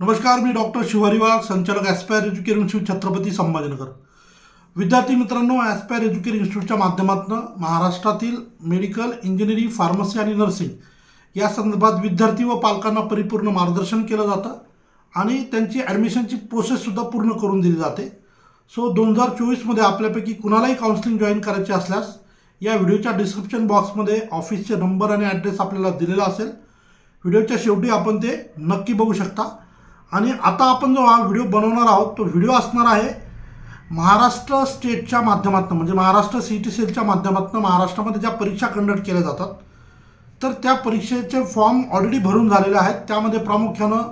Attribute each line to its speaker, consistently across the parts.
Speaker 1: नमस्कार मी डॉक्टर शिवारी वाघ संचालक Aspire Educare Institute Chhatrapati Sambhajinagar. विद्यार्थी मित्रांनो ॲस्पायर एज्युकेर इन्स्टिट्यूटच्या माध्यमातून महाराष्ट्रातील मेडिकल इंजिनिअरिंग फार्मसी आणि नर्सिंग या संदर्भात विद्यार्थी व पालकांना परिपूर्ण मार्गदर्शन केलं जातं आणि त्यांची ॲडमिशनची प्रोसेससुद्धा पूर्ण करून दिली जाते. सो दोन हजार चोवीसमध्ये आपल्यापैकी कुणालाही काउन्सिलिंग जॉईन करायचे असल्यास या व्हिडिओच्या डिस्क्रिप्शन बॉक्समध्ये ऑफिसचे नंबर आणि ॲड्रेस आपल्याला दिलेला असेल. व्हिडिओच्या शेवटी आपण ते नक्की बघू शकता. आणि आता आपण जो हा व्हिडिओ बनवणार आहोत तो व्हिडिओ असणार आहे महाराष्ट्र स्टेटच्या माध्यमातून म्हणजे महाराष्ट्र सी टी सेलच्या माध्यमातून महाराष्ट्रामध्ये ज्या परीक्षा कंडक्ट केल्या जातात तर त्या परीक्षेचे फॉर्म ऑलरेडी भरून झालेले आहेत. त्यामध्ये प्रामुख्यानं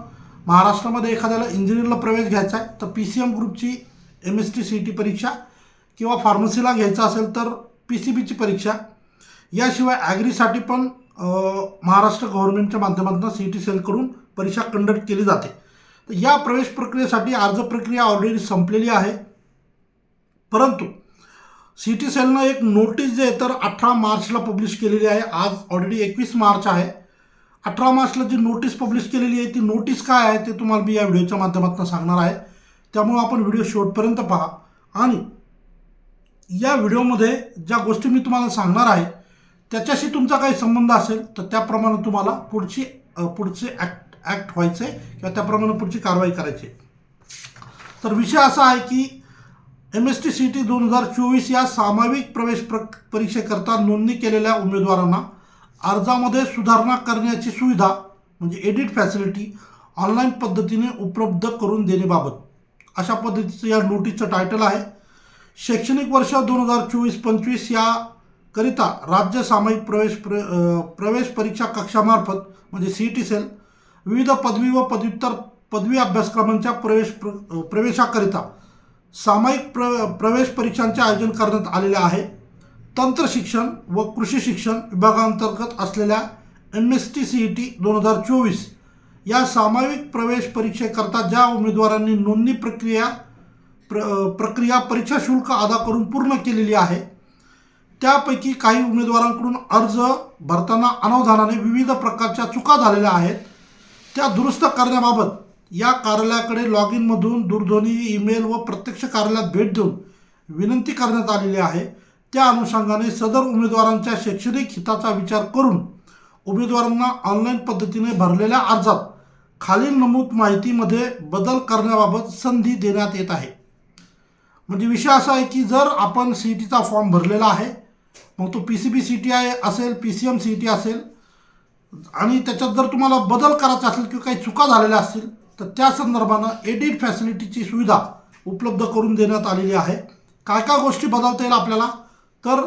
Speaker 1: महाराष्ट्रामध्ये एखाद्याला इंजिनिअरला प्रवेश घ्यायचा आहे तर P C M ग्रुपची M S T C T परीक्षा किंवा फार्मसीला घ्यायचं असेल तर पी सी बीची परीक्षा. याशिवाय ॲग्रीसाठी पण महाराष्ट्र गव्हर्नमेंटच्या माध्यमातून सी टी सेलकडून परीक्षा कंडक्ट केली जाते. तर या प्रवेश प्रक्रियेसाठी अर्ज प्रक्रिया ऑलरेडी संपलेली आहे. परंतु सी टी सेलनं एक नोटीस जे आहे तर अठरा मार्चला पब्लिश केलेली आहे. आज ऑलरेडी एकवीस मार्च आहे. अठरा मार्चला जी नोटीस पब्लिश केलेली आहे ती नोटीस काय आहे ते तुम्हाला मी या व्हिडिओच्या माध्यमातून सांगणार आहे. त्यामुळं आपण व्हिडिओ शेवटपर्यंत पहा. आणि या व्हिडिओमध्ये ज्या गोष्टी मी तुम्हाला सांगणार आहे त्याच्याशी तुमचा काही संबंध असेल तर त्याप्रमाणे तुम्हाला पुढची पुढचे ॲक्ट ॲक्ट व्हायचे किंवा त्याप्रमाणे पुढची कारवाई करायची. तर विषय असा आहे की M S T C T दोन हजार चोवीस या सामाविक प्रवेश प्र परीक्षेकरता नोंदणी केलेल्या उमेदवारांना अर्जामध्ये सुधारणा करण्याची सुविधा म्हणजे एडिट फॅसिलिटी ऑनलाईन पद्धतीने उपलब्ध करून देण्याबाबत. अशा पद्धतीचं या नोटीसचं टायटल आहे. शैक्षणिक वर्ष दोन हजार चोवीस पंचवीस या करिता राज्य सामायिक प्रवेश प्र प्रवेश परीक्षा कक्षामार्फत म्हणजे सी टी सेल विविध पदवी व पदव्युत्तर पदवी अभ्यासक्रमांच्या प्रवेश प्र प्रवेशाकरिता सामायिक प्र प्रवेश परीक्षांचे आयोजन करण्यात आलेले आहे. तंत्र शिक्षण व कृषी शिक्षण विभागांतर्गत असलेल्या M S T C E T दोन हजार चोवीस या सामायिक प्रवेश परीक्षेकरता ज्या उमेदवारांनी नोंदणी प्रक्रिया प्र प्रक्रिया परीक्षा शुल्क अदा करून पूर्ण केलेली आहे त्यापैकी काही उमेदवारांकडून अर्ज भरताना अनावधानाने विविध प्रकारच्या चुका झालेल्या आहेत. त्या दुरुस्त करण्याबाबत या कार्यालयाकडे लॉग इनमधून दूरध्वनी ईमेल व प्रत्यक्ष कार्यालयात भेट देऊन विनंती करण्यात आलेली आहे. त्या अनुषंगाने सदर उमेदवारांच्या शैक्षणिक हिताचा विचार करून उमेदवारांना ऑनलाईन पद्धतीने भरलेल्या अर्जात खालील नमूद माहितीमध्ये बदल करण्याबाबत संधी देण्यात येत आहे. म्हणजे विषय असा आहे की जर आपण सी टीचा फॉर्म भरलेला आहे मग तो P C B C T I असेल P C M C T असेल आणि त्याच्यात जर तुम्हाला बदल करायचा असेल किंवा काही चुका झालेल्या असतील तर त्या संदर्भानं एडिट फॅसिलिटीची सुविधा उपलब्ध करून देण्यात आलेली आहे. काय काय गोष्टी बदलता येईल आपल्याला? तर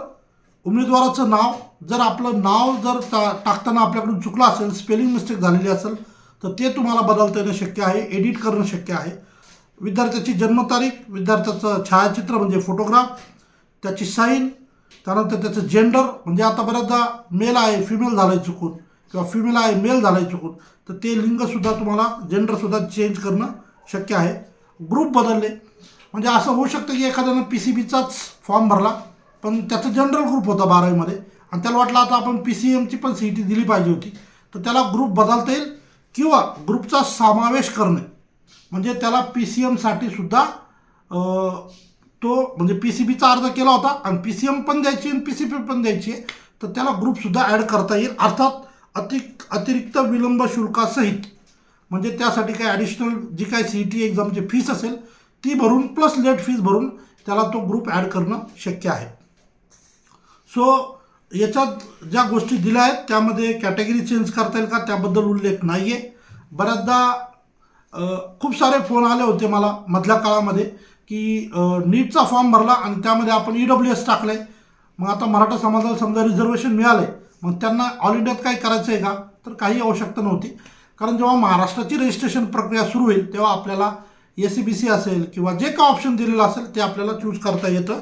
Speaker 1: उमेदवाराचं नाव जर आपलं नाव जर टा टाकताना आपल्याकडून चुकलं असेल स्पेलिंग मिस्टेक झालेली असेल तर ते तुम्हाला बदलता येणं शक्य आहे एडिट करणं शक्य आहे. विद्यार्थ्याची जन्मतारीख विद्यार्थ्याचं छायाचित्र म्हणजे फोटोग्राफ त्याची साईन त्यानंतर त्याचं जेंडर म्हणजे आता बऱ्याचदा मेल आहे फिमेल झालं आहे चुकून. किंवा फिमेल आहे मेल झालं आहे चुकून तर ते लिंगसुद्धा तुम्हाला जेंडरसुद्धा चेंज करणं शक्य आहे. ग्रुप बदलले. म्हणजे असं होऊ शकतं की एखाद्यानं पी सी बीचाच फॉर्म भरला पण त्याचं जनरल ग्रुप होता बारावीमध्ये. आणि त्याला वाटलं आता आपण पी सी एमची पण सी टी दिली पाहिजे होती. तर त्याला ग्रुप बदलता येईल किंवा ग्रुपचा समावेश करणे. म्हणजे त्याला पी सी एमसाठी सुद्धा तो म्हणजे पी सी बीचा अर्ज केला होता आणि पी सी एम पण द्यायची आणि पी सी पी पण द्यायची आहे. तर त्याला ग्रुपसुद्धा ॲड करता येईल. अर्थात अति अतिरिक्त विलंब शुल्कासहित म्हणजे त्यासाठी काही ॲडिशनल जी काय सी ई टी एक्झामची फीस असेल ती भरून प्लस लेट फीस भरून त्याला तो ग्रुप ॲड करणं शक्य आहे. सो याच्यात ज्या गोष्टी दिल्या आहेत त्यामध्ये कॅटेगरी चेंज करता येईल का त्याबद्दल उल्लेख नाही आहे बऱ्याचदा खूप सारे फोन आले होते मला मधल्या काळामध्ये की नीटचा फॉर्म भरला आणि त्यामध्ये आपण ई डब्ल्यू एस टाकलं आहे मग आता मराठा समाजाला समजा रिझर्वेशन मिळालं आहे मग त्यांना ऑल इंडियात काही करायचं आहे का? तर काही आवश्यकता नव्हती. कारण जेव्हा महाराष्ट्राची रजिस्ट्रेशन प्रक्रिया सुरू होईल तेव्हा आपल्याला ए सी बी सी असेल किंवा जे काय ऑप्शन दिलेलं असेल ते आपल्याला चूज करता येतं.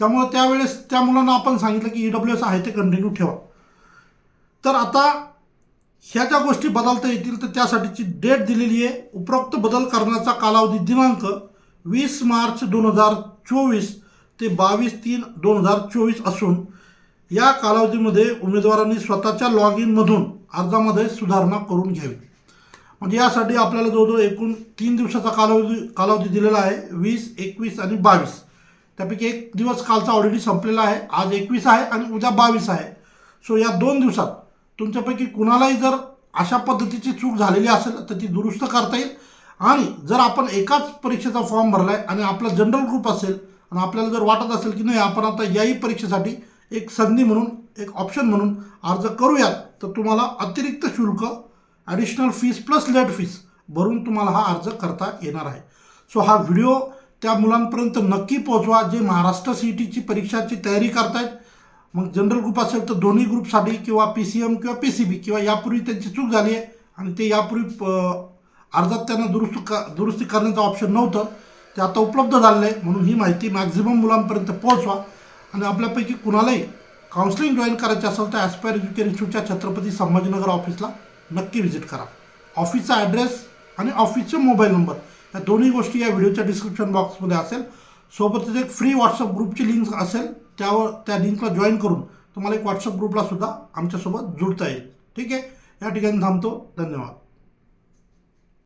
Speaker 1: त्यामुळं त्यावेळेस त्या मुलांना आपण सांगितलं की ई डब्ल्यू एस आहे ते कंटिन्यू ठेवा. तर आता ह्या ज्या गोष्टी बदलता येतील तर त्यासाठीची डेट दिलेली आहे. उपरोक्त बदल करण्याचा कालावधी दिनांक वीस मार्च दोन हजार चोवीस ते बावीस तीन दोन हजार चोवीस असून या कालावधीमध्ये उमेदवारांनी स्वतःच्या लॉग इनमधून अर्जामध्ये सुधारणा करून घ्यावी. म्हणजे यासाठी आपल्याला जवळजवळ एकूण तीन दिवसाचा कालावधी कालावधी दिलेला आहे वीस एकवीस आणि बावीस. त्यापैकी एक दिवस कालचा ऑलरेडी संपलेला आहे आज एकवीस आहे आणि उद्या बावीस आहे. सो या दोन दिवसात तुमच्यापैकी कुणालाही जर अशा पद्धतीची चूक झालेली असेल तर ती दुरुस्त करता येईल. आणि जर आपण एकाच परीक्षेचा फॉर्म भरला आहे आणि आपला जनरल ग्रुप असेल आणि आपल्याला जर वाटत असेल की नाही आपण आता याही परीक्षेसाठी एक संधी म्हणून एक ऑप्शन म्हणून अर्ज करूयात तर तुम्हाला अतिरिक्त शुल्क additional fees plus late fees भरून तुम्हाला हा अर्ज करता येणार आहे. सो हा व्हिडिओ त्या मुलांपर्यंत नक्की पोहोचवा जे महाराष्ट्र सी ई टीची परीक्षाची तयारी करतायत. मग जनरल ग्रुप असेल तर दोन्ही ग्रुपसाठी किंवा पी सी एम किंवा पी सी बी किंवा यापूर्वी त्यांची चूक झाली आहे आणि ते यापूर्वी प- अर्जात त्यांना दुरुस्त क दुरुस्ती करण्याचं ऑप्शन नव्हतं ते आता उपलब्ध झालेलं आहे म्हणून ही माहिती मॅक्झिमम मुलांपर्यंत पोहोचवा. आणि आपल्यापैकी कुणालाही काउन्सिलिंग जॉईन करायची असेल तर ॲस्पायर एज्युकेशन इन्स्टिट्यूटच्या छत्रपती संभाजीनगर ऑफिसला नक्की व्हिजिट करा. ऑफिसचा ॲड्रेस आणि ऑफिसचे मोबाईल नंबर या दोन्ही गोष्टी या व्हिडिओच्या डिस्क्रिप्शन बॉक्समध्ये असेल. सोबतच एक फ्री व्हॉट्सअप ग्रुपची लिंक असेल त्यावर त्या लिंकला जॉईन करून तुम्हाला एक व्हॉट्सअप ग्रुपला सुद्धा आमच्यासोबत जुळता येईल. ठीक आहे? या ठिकाणी थांबतो. धन्यवाद.